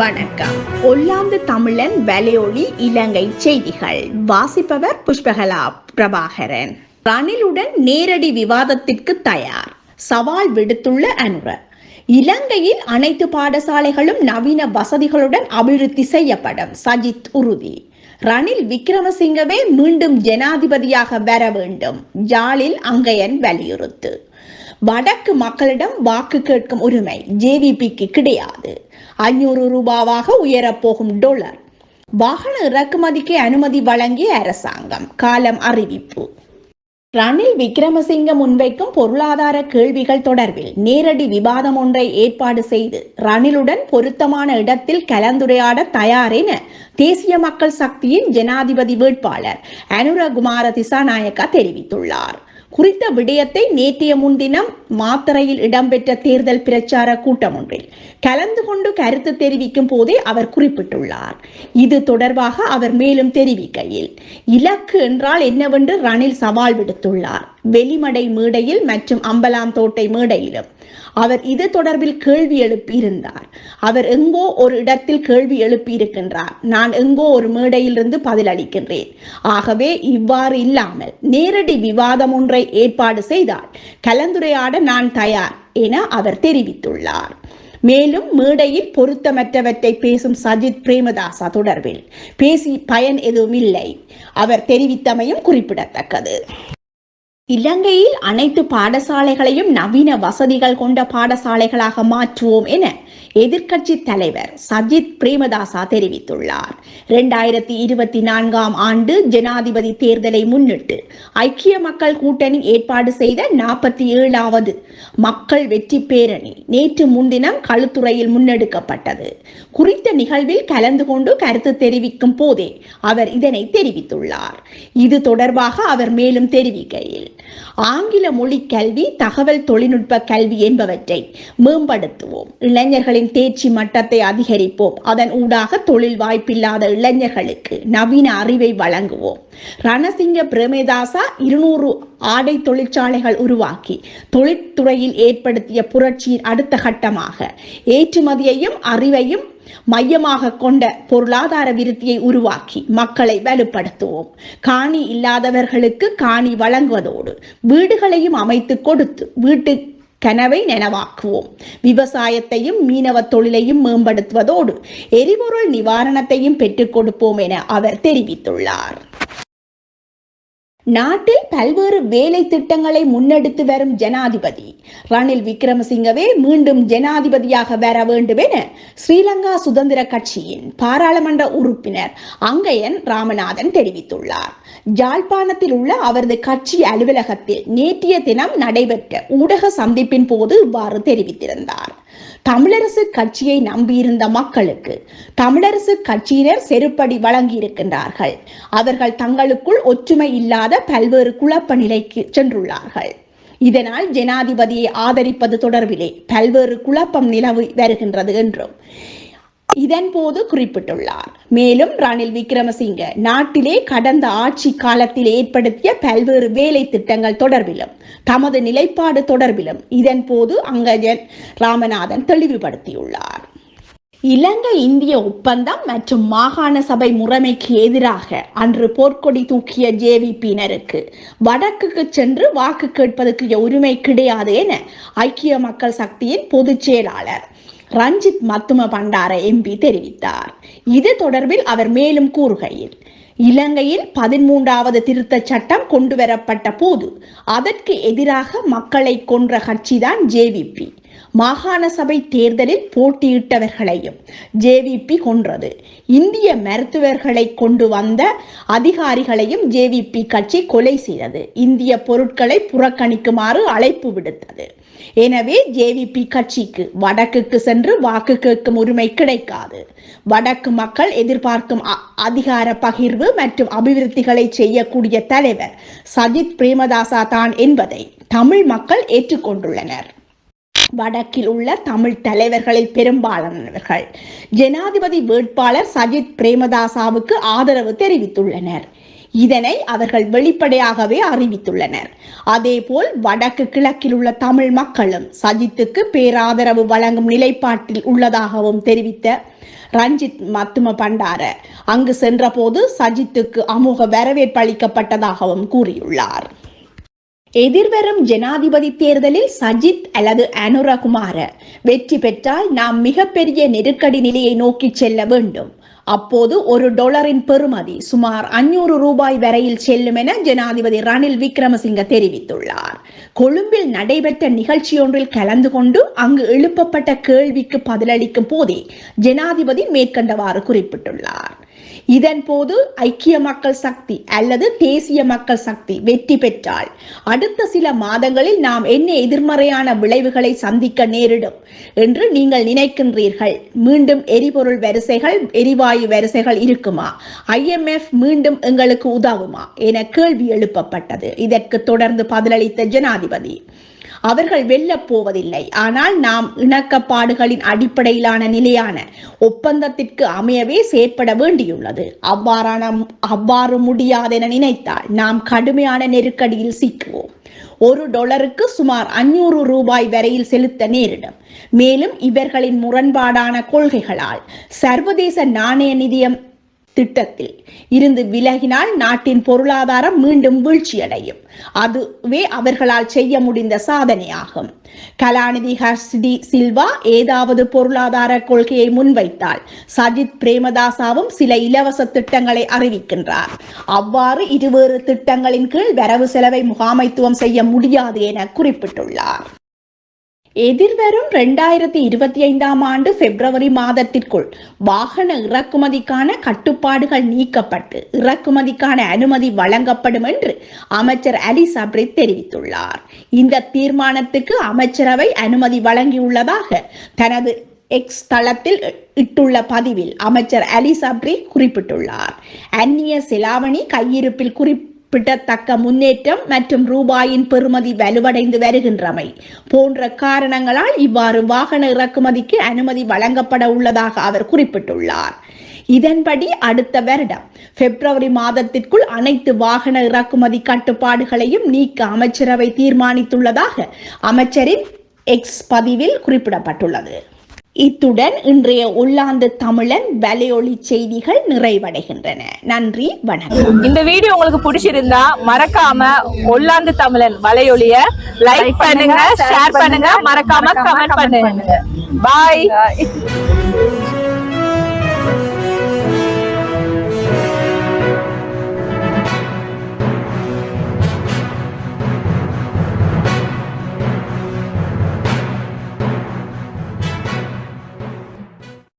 வணக்கம். ஒல்லாந்து தமிழன் வலையொலி இலங்கை செய்திகள். வாசிப்பவர் புஷ்பகலா பிரபாகரன். ரணிலுடன் நேரடி விவாதத்திற்கு தயார். சவால் விடுத்துள்ள அனுர. இலங்கையில் அனைத்து பாடசாலைகளும் நவீன வசதிகளுடன் அபிவிருத்தி செய்யப்படும் சஜித் உறுதி. ரணில் விக்ரமசிங்கவே மீண்டும் ஜனாதிபதியாக வர வேண்டும். ஜாலில் அங்கையன் வலியுறுத்து. வடக்கு மக்களிடம் வாக்கு கேட்கும் உரிமை ஜேவிபிக்கு கிடையாது. ஐநூறு ரூபாவாக உயரப்போகும் டொலர். வாகன இறக்குமதிக்கு அனுமதி வழங்கிய அரசாங்கம். காலம் அறிவிப்பு. ரணில் விக்ரமசிங்க முன்வைக்கும் பொருளாதார கேள்விகள் தொடர்பில் நேரடி விவாதம் ஒன்றை ஏற்பாடு செய்து ரணிலுடன் பொருத்தமான இடத்தில் கலந்துரையாட தயார் என தேசிய மக்கள் சக்தியின் ஜனாதிபதி வேட்பாளர் அனுரகுமார திசாநாயக்கா தெரிவித்துள்ளார். குறித்த விடயத்தை நேற்றைய முன்தினம் மாத்தறையில் இடம்பெற்ற தேர்தல் பிரச்சார கூட்டம் ஒன்றில் கலந்து கொண்டு கருத்து தெரிவிக்கும் போதே அவர் குறிப்பிட்டுள்ளார். இது தொடர்பாக அவர் மேலும் தெரிவிக்கையில் இலக்கு என்றால் என்னவென்று ரணில் சவால் விடுத்துள்ளார். வெளிமடை மேடையில் மற்றும் அம்பலாந்தோட்டை மேடையிலும். அவர் இது தொடர்பில் கேள்வி எழுப்பியிருந்தார். அவர் எங்கோ ஒரு இடத்தில் கேள்வி எழுப்பியிருக்கின்றார். நான் எங்கோ ஒரு மேடையிலிருந்து பதிலளிக்கின்றேன் ஆகவே இவ்வாறு இல்லாமல் நேரடி விவாதம் ஒன்றை ஏற்பாடு செய்தால் கலந்துரையாட நான் தயார் என அவர் தெரிவித்துள்ளார். மேலும் மேடையில் பொருத்தமற்றவற்றை பேசும் சஜித் பிரேமதாசா தொடர்பில் பேசி பயன் எதுவும் இல்லை. அவர் தெரிவித்தமையும் குறிப்பிடத்தக்கது. இலங்கையில் அனைத்து பாடசாலைகளையும் நவீன வசதிகள் கொண்ட பாடசாலைகளாக மாற்றுவோம் என எதிர்க்கட்சி தலைவர் சஜித் பிரேமதாசா தெரிவித்துள்ளார். இரண்டாயிரத்தி இருபத்தி நான்காம் ஆண்டு ஜனாதிபதி தேர்தலை முன்னிட்டு ஐக்கிய மக்கள் கூட்டணி ஏற்பாடு செய்த நாற்பத்தி ஏழாவது மக்கள் வெற்றி பேரணி நேற்று முன்தினம் களுத்துறையில் முன்னெடுக்கப்பட்டது. குறித்த நிகழ்வில் கலந்து கொண்டு கருத்து தெரிவிக்கும் போதே அவர் இதனை தெரிவித்துள்ளார். இது தொடர்பாக அவர் மேலும் தெரிவிக்கையில் ஆங்கில மொழி கல்வி தகவல் தொழில்நுட்ப கல்வி என்பவற்றை மேம்படுத்துவோம். இளைஞர்களின் தேர்ச்சி மட்டத்தை அதிகரிப்போம். அதன் ஊடாக தொழில் வாய்ப்பில்லாத இளைஞர்களுக்கு நவீன அறிவை வழங்குவோம். ரணசிங்க பிரேமதாசா இருநூறு ஆடை தொழிற்சாலைகள் உருவாக்கி தொழிற்துறையில் ஏற்படுத்திய புரட்சியின் அடுத்த கட்டமாக ஏற்றுமதியையும் அறிவையும் மையமாக கொண்ட பொருளாதார விருத்தியை உருவாக்கி மக்களை வலுப்படுத்துவோம். காணி இல்லாதவர்களுக்கு காணி வழங்குவதோடு வீடுகளையும் அமைத்து கொடுத்து வீட்டு கனவை நனவாக்குவோம். விவசாயத்தையும் மீனவ தொழிலையும் மேம்படுத்துவதோடு எரிபொருள் நிவாரணத்தையும் பெற்றுக் கொடுப்போம் என அவர் தெரிவித்துள்ளார். நாட்டில் பல்வேறு வேலை திட்டங்களை முன்னெடுத்து வரும் ஜனாதிபதி. ரணில் விக்ரமசிங்கவே மீண்டும் ஜனாதிபதியாக வர வேண்டும் என ஸ்ரீலங்கா சுதந்திர கட்சியின் பாராளுமன்ற உறுப்பினர் அங்கையன் ராமநாதன் தெரிவித்துள்ளார். ஜாழ்ப்பாணத்தில் உள்ள அவரது கட்சி அலுவலகத்தில் நேற்றைய தினம் நடைபெற்ற ஊடக சந்திப்பின் போது இவ்வாறு தெரிவித்திருந்தார். தமிழரசு கட்சியை நம்பியிருந்த மக்களுக்கு தமிழரசு கட்சியினர் செருப்படி வழங்கியிருக்கின்றார்கள். அவர்கள் தங்களுக்குள் ஒற்றுமை இல்லாத பல்வேறு குழப்ப நிலைக்கு சென்றுள்ளார்கள். இதனால் ஜனாதிபதியை ஆதரிப்பது தொடர்பிலே பல்வேறு குழப்பம் நிலவி வருகின்றது என்றும் இதன் போது குறிப்பிட்டுள்ளார். மேலும் ரணில் விக்ரமசிங்க நாட்டிலே கடந்த ஆட்சி காலத்தில் ஏற்படுத்திய பல்வேறு வேலை திட்டங்கள் தொடர்பிலும் தமது நிலைப்பாடு தொடர்பிலும் இதன் போது அங்கஜன் ராமநாதன் தெளிவுபடுத்தியுள்ளார். இலங்கை இந்திய ஒப்பந்தம் மற்றும் மாகாண சபை முறைமைக்கு எதிராக அன்று போர்க்கொடி தூக்கிய ஜேவிபியினருக்கு வடக்குக்கு சென்று வாக்கு கேட்பதற்கு உரிமை கிடையாது என ஐக்கிய மக்கள் சக்தியின் பொதுச் செயலாளர் ரஞ்சித் மத்தும பண்டார எம்பி தெரிவித்தார். இது தொடர்பில் அவர் மேலும் கூறுகையில் இலங்கையில் பதிமூன்றாவது திருத்த சட்டம் கொண்டு வரப்பட்ட போது அதற்கு எதிராக மக்களை கொன்ற கட்சிதான் ஜேவிபி. மாகாண சபை தேர்தலில் போட்டியிட்டவர்களையும் ஜேவிபி கொன்றது. இந்திய மருத்துவர்களை கொண்டு வந்த அதிகாரிகளையும் ஜேவிபி கட்சி கொலை செய்தது. இந்திய பொருட்களை புறக்கணிக்குமாறு அழைப்பு விடுத்தது. எனவே ஜேவிபி கட்சிக்கு வடக்குக்கு சென்று வாக்கு கேட்கும் உரிமை கிடைக்காது. வடக்கு மக்கள் எதிர்பார்க்கும் அதிகார பகிர்வு மற்றும் அபிவிருத்திகளை செய்யக்கூடிய தலைவர் சஜித் பிரேமதாசா தான் என்பதை தமிழ் மக்கள் ஏற்றுக்கொண்டுள்ளனர். வடக்கில் உள்ள தமிழ் தலைவர்களில் பெரும்பாலானவர்கள் ஜனாதிபதி வேட்பாளர் சஜித் பிரேமதாசாவுக்கு ஆதரவு தெரிவித்துள்ளனர். இதனை அவர்கள் வெளிப்படையாகவே அறிவித்துள்ளனர். அதேபோல் வடக்கு கிழக்கில் உள்ள தமிழ் மக்களும் சஜித்துக்கு பேராதரவு வழங்கும் நிலைப்பாட்டில் உள்ளதாகவும் தெரிவித்த ரஞ்சித் மத்தும பண்டார அங்கு சென்றபோது சஜித்துக்கு அமோக வரவேற்பு அளிக்கப்பட்டதாகவும் கூறியுள்ளார். எதிர்வரும் ஜனாதிபதி தேர்தலில் சஜித் அல்லது அனுரகுமார வெற்றி பெற்றால் நாம் மிகப்பெரிய நெருக்கடி நிலையை நோக்கி செல்ல வேண்டும். அப்போது ஒரு டொலரின் பெறுமதி சுமார் அஞ்சூறு ரூபாய் வரையில் செல்லும் என ஜனாதிபதி ரணில் விக்ரமசிங்க தெரிவித்துள்ளார். கொழும்பில் நடைபெற்ற நிகழ்ச்சியொன்றில் கலந்து கொண்டு அங்கு எழுப்பப்பட்ட கேள்விக்கு பதிலளிக்கும் போதே ஜனாதிபதி மேற்கண்டவாறு குறிப்பிட்டுள்ளார். இதன் போது ஐக்கிய மக்கள் சக்தி அல்லது தேசிய மக்கள் சக்தி வெற்றி பெற்றால் அடுத்த சில மாதங்களில் நாம் என்ன எதிர்மறையான விளைவுகளை சந்திக்க நேரிடும் என்று நீங்கள் நினைக்கின்றீர்கள். மீண்டும் எரிபொருள் வரிசைகள் எரிவாயு வரிசைகள் இருக்குமா? ஐஎம்எஃப் மீண்டும் எங்களுக்கு உதவுமா? என கேள்வி எழுப்பப்பட்டது. இதற்கு தொடர்ந்து பதிலளித்த ஜனாதிபதி அவர்கள் வெல்லப் போவதில்லை ஆனால் நாம் இணக்கப்பாடுகளின் அடிப்படையிலான நிலையான ஒப்பந்தத்திற்கு அமையவே செயற்பட வேண்டியுள்ளது. அவ்வாறான அவ்வாறு முடியாதென நினைத்தால் நாம் கடுமையான நெருக்கடியில் சிக்குவோம். ஒரு டொலருக்கு சுமார் அஞ்சூறு ரூபாய் வரையில் செலுத்த நேரிடும். மேலும் இவர்களின் முரண்பாடான கொள்கைகளால் சர்வதேச நாணய நிதியம் திட்டத்தில் இருந்து விலகினால் நாட்டின் பொருளாதாரம் மீண்டும் வீழ்ச்சியடையும். அதுவே அவர்களால் செய்ய முடிந்த சாதனையாகும். கலாநிதி ஹர்ஷ்டி சில்வா ஏதாவது பொருளாதார கொள்கையை முன்வைத்தால் சஜித் பிரேமதாசாவும் சில இலவச திட்டங்களை அறிவிக்கின்றார். அவ்வாறு இருவேறு திட்டங்களின் கீழ் வரவு செலவை முகாமைத்துவம் செய்ய முடியாது என குறிப்பிட்டுள்ளார். எதிர்வரும் இரண்டாயிரத்தி இருபத்தி ஐந்தாம் ஆண்டு பிப்ரவரி மாதத்திற்குள் வாகன இறக்குமதிக்கான கட்டுப்பாடுகள் நீக்கப்பட்டு இறக்குமதிக்கான அனுமதி வழங்கப்படும் என்று அமைச்சர் அலி சப்ரி தெரிவித்துள்ளார். இந்த தீர்மானத்துக்கு அமைச்சரவை அனுமதி வழங்கியுள்ளதாக தனது எக்ஸ் தளத்தில் இட்டுள்ள பதிவில் அமைச்சர் அலி சப்ரி குறிப்பிட்டுள்ளார். அந்நிய சிலாவணி கையிருப்பில் குறிப் குறிப்பிடத்தக்க முன்னேற்றம் மற்றும் ரூபாயின் பெறுமதி வலுவடைந்து வருகின்றமை போன்ற காரணங்களால் இவ்வாறு வாகன இறக்குமதிக்கு அனுமதி வழங்கப்பட உள்ளதாக அவர் குறிப்பிட்டுள்ளார். இதன்படி அடுத்த வருடம் பிப்ரவரி மாதத்திற்குள் அனைத்து வாகன இறக்குமதி கட்டுப்பாடுகளையும் நீக்க அமைச்சரவை தீர்மானித்துள்ளதாக அமைச்சரின் எக்ஸ் பதிவில் குறிப்பிடப்பட்டுள்ளது. இத்துடன் இன்றைய உள்ளாந்து தமிழன் வலையொலி செய்திகள் நிறைவடைகின்றன. நன்றி வணக்கம். இந்த வீடியோ உங்களுக்கு பிடிச்சிருந்தா மறக்காம ஒல்லாந்து தமிழன் வலையொலிய லைக் பண்ணுங்க ஷேர் பண்ணுங்க மறக்காம கமெண்ட் பண்ணுங்க. பாய்